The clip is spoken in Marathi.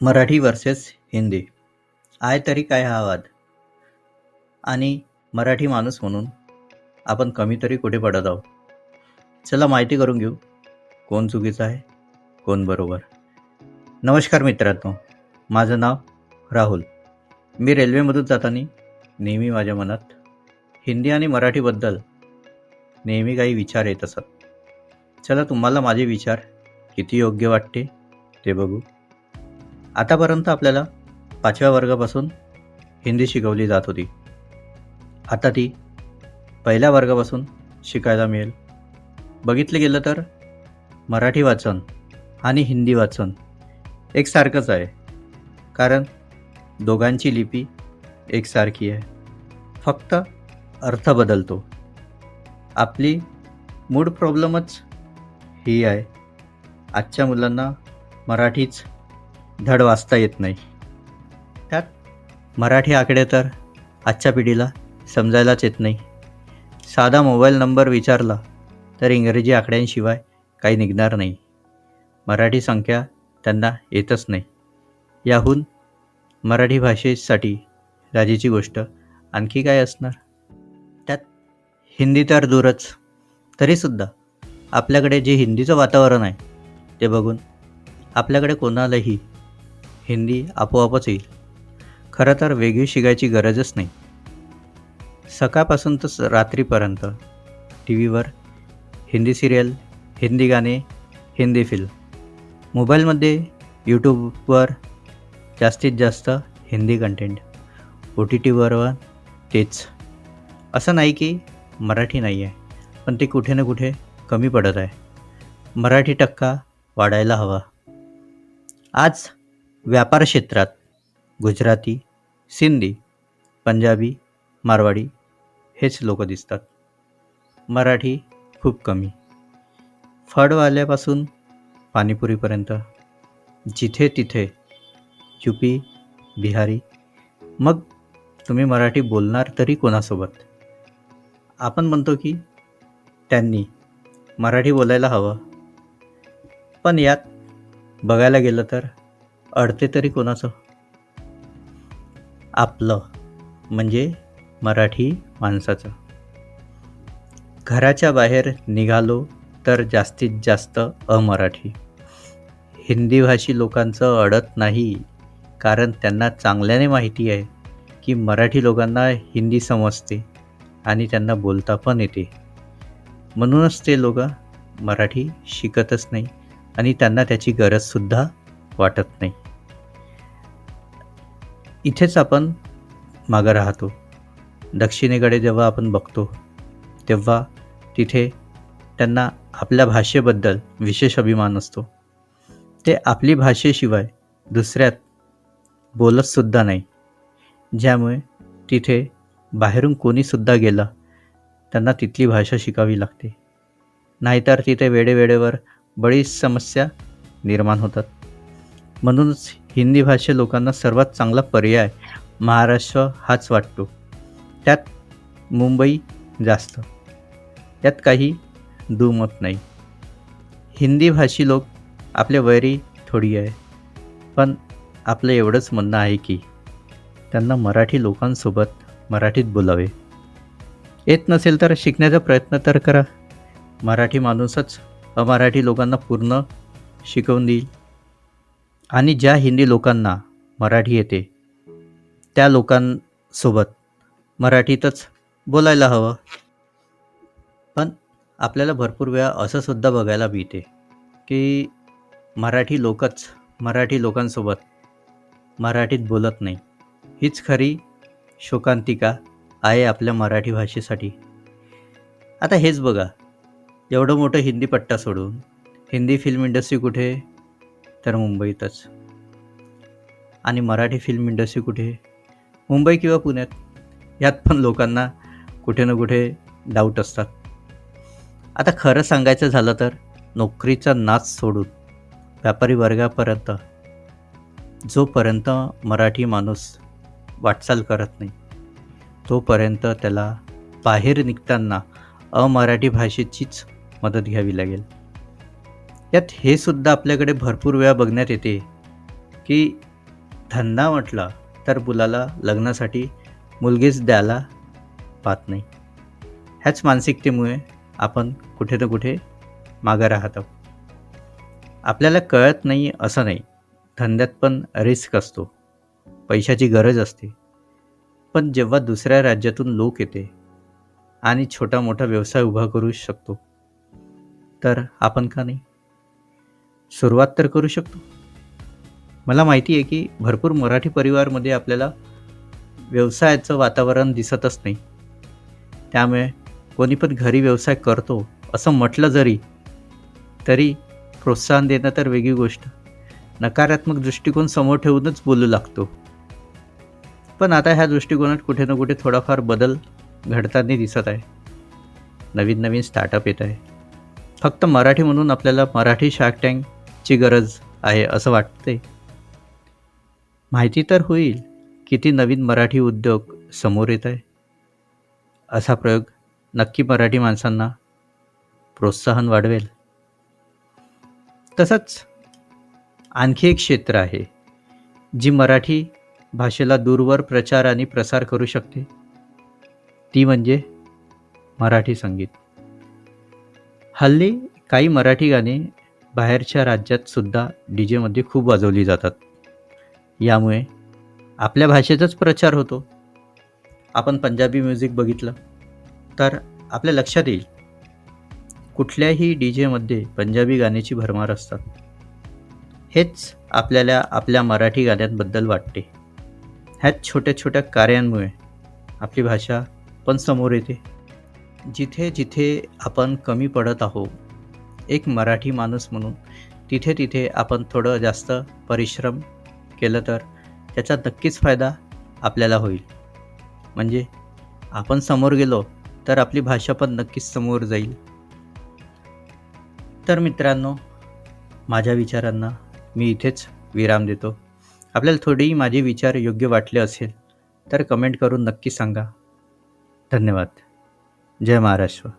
मराठी वर्सेस हिंदी. आहे तरी काय हा वाद आणि मराठी माणूस म्हणून आपण कमी तरी कुठे पडत आहोत? चला माहिती करून घेऊ कोण चुकीचं आहे कोण बरोबर. नमस्कार मित्रांनो माझं नाव राहुल. मी रेल्वेमधून जाताना नेहमी माझ्या मनात हिंदी आणि मराठीबद्दल नेहमी काही विचार येत असत. चला तुम्हाला माझे विचार किती योग्य वाटते ते बघू. आतापर्यंत आपल्याला पाचव्या वर्गापासून हिंदी शिकवली जात होती. आता ती पहिल्या वर्गापासून शिकायला मिळेल. बघितलं गेलं तर मराठी वाचन आणि हिंदी वाचन एकसारखंच आहे. कारण दोघांची लिपी एकसारखी आहे. फक्त अर्थ बदलतो. आपली मूड प्रॉब्लेमच ही आहे. आजच्या मुलांना मराठीच धड वाचता येत नाही. त्यात? मराठी आकडे तर आजच्या पिढीला समजायलाच येत नाही. साधा मोबाईल नंबर विचारला तर इंग्रजी आकड्यांशिवाय काही निघणार नाही. मराठी संख्या त्यांना येतच नाही. याहून मराठी भाषेसाठी राजीची गोष्ट आणखी काय असणार? त्यात हिंदी तर दूरच. तरीसुद्धा आपल्याकडे जे हिंदीचं वातावरण आहे ते बघून आपल्याकडे कोणालाही हिंदी आपोआपच येईल. खरं तर वेगळी शिकायची गरजच नाही. सकाळपासून तर रात्रीपर्यंत. टी व्हीवर हिंदी सिरियल हिंदी गाणे हिंदी फिल्म. मोबाईलमध्ये यूट्यूबवर जास्तीत जास्त हिंदी कंटेंट. ओ टी टीवर तेच. असं नाही की मराठी नाही आहे पण ते कुठे ना कुठे कमी पडत आहे. मराठी टक्का वाढायला हवा. आज व्यापार क्षेत्रात गुजराती सिंधी पंजाबी मारवाडी हेच लोक दिसतात. मराठी खूप कमी. फळवाल्यापासून पाणीपुरीपर्यंत. जिथे तिथे युपी बिहारी. मग तुम्ही मराठी बोलणार तरी कोणासोबत? आपण म्हणतो की त्यांनी मराठी बोलायला हवं. पण यात बघायला गेलं तर अडते तरी कोणाचं? आपलं म्हणजे मराठी माणसाचं. घराच्या बाहेर निघालो तर जास्तीत जास्त अमराठी. हिंदी भाषी लोकांचं अडत नाही कारण त्यांना चांगल्याने माहिती आहे की मराठी लोकांना हिंदी समजते आणि त्यांना बोलता पण येते. म्हणूनच ते लोक मराठी शिकतच नाही आणि त्यांना त्याची गरजसुद्धा वाटत नाही. इथेच आपण मागं राहतो. दक्षिणेकडे जेव्हा आपण बघतो तेव्हा तिथे त्यांना आपल्या भाषेबद्दल विशेष अभिमान असतो. ते आपली भाषेशिवाय दुसऱ्यात बोलतसुद्धा नाही. ज्यामुळे तिथे बाहेरून कोणीसुद्धा गेलं त्यांना तिथली भाषा शिकावी लागते. नाहीतर तिथे वेळेवेळेवर बरीच समस्या निर्माण होतात. म्हणूनच हिंदी भाषे लोकांना सर्वात चांगला पर्याय महाराष्ट्र हाच वाटतो. त्यात मुंबई जास्त. यात काही दुमत नाही. हिंदी भाषी लोक आपले वैरी थोडी आहे. पण आपलं एवढंच म्हणणं आहे की त्यांना मराठी लोकांसोबत मराठीत बोलावे. येत नसेल तर शिकण्याचा प्रयत्न तर करा. मराठी माणूसच अमराठी लोकांना पूर्ण शिकवून देईल. आणि ज्या हिंदी लोकांना मराठी येते त्या लोकांसोबत मराठीतच बोलायला हवं. पण आपल्याला भरपूर वेळा असं सुद्धा बघायला मिळते की मराठी लोकच मराठी लोकांसोबत मराठीत बोलत नाही. हीच खरी शोकांतिका आहे आपल्या मराठी भाषेसाठी. आता हेच बघा एवढं मोठं हिंदी पट्टा सोडून हिंदी फिल्म इंडस्ट्री कुठे तर मुंबईतच. आणि मराठी फिल्म इंडस्ट्री कुठे? मुंबई किंवा पुण्यात? यात पण लोकांना कुठे ना कुठे डाऊट असतात. आता खरं सांगायचं झालं तर नोकरीचा नाच सोडून व्यापारी वर्गापर्यंत जोपर्यंत मराठी माणूस वाटचाल करत नाही तोपर्यंत त्याला बाहेर निघताना अमराठी भाषेचीच मदत घ्यावी लागेल. यात हे सुद्धा आपल्याकडे भरपूर वेळा बघण्यात येते की धंदा म्हटला तर मुलाला लग्नासाठी मुलगीच द्यायला पाहत नाही. ह्याच मानसिकतेमुळे आपण कुठे ना कुठे मागं राहत आहोत. आपल्याला कळत नाही असं नाही. धंद्यात पण रिस्क असतो. पैशाची गरज असते. पण जेव्हा दुसऱ्या राज्यातून लोक येते आणि छोटा मोठा व्यवसाय उभा करू शकतो तर आपण का नाही? सुरुवात तर करू शकतो. मला माहिती आहे की भरपूर मराठी परिवारमध्ये आपल्याला व्यवसायाचं वातावरण दिसतच नाही. त्यामुळे कोणी पण घरी व्यवसाय करतो असं म्हटलं जरी तरी प्रोत्साहन देणं तर वेगळी गोष्ट. नकारात्मक दृष्टिकोन समोर ठेवूनच बोलू लागतो. पण आता ह्या दृष्टिकोनात कुठे ना कुठे थोडाफार बदल घडताना दिसत आहे. नवीन नवीन स्टार्टअप येत आहे. फक्त मराठी म्हणून आपल्याला मराठी शार्क टँक ची गरज आहे असं वाटते माहिती तर होईल किती नवीन मराठी उद्योग समोर येत आहे. असा प्रयोग नक्की मराठी माणसांना प्रोत्साहन वाढवेल. तसंच आणखी एक क्षेत्र आहे जी मराठी भाषेला दूरवर प्रचार आणि प्रसार करू शकते. ती म्हणजे मराठी संगीत. हल्ली काही मराठी गाणी बाहेरच्या राज्यात सुद्धा डी जेमध्ये खूप वाजवली जातात. यामुळे आपल्या भाषेचाच प्रचार होतो. आपण पंजाबी म्युझिक बघितलं तर आपल्या लक्षात येईल कुठल्याही डी जेमध्ये पंजाबी गाण्याची भरमार असतात. हेच आपल्याला आपल्या मराठी गाण्यांबद्दल वाटते. ह्याच छोट्या छोट्या कार्यांमुळे आपली भाषा पण समोर येते. जिथे जिथे आपण कमी पडत आहोत एक मराठी माणूस म्हणून तिथे तिथे आपण थोडं जास्त परिश्रम केलं तर त्याचा नक्कीच फायदा आपल्याला होईल. म्हणजे आपण समोर गेलो तर आपली भाषा पण नक्कीच समोर जाईल. तर मित्रांनो माझ्या विचारांना मी इथेच विराम देतो. आपल्याला थोडेही माझे विचार योग्य वाटले असेल तर कमेंट करून नक्की सांगा. धन्यवाद. जय महाराष्ट्र.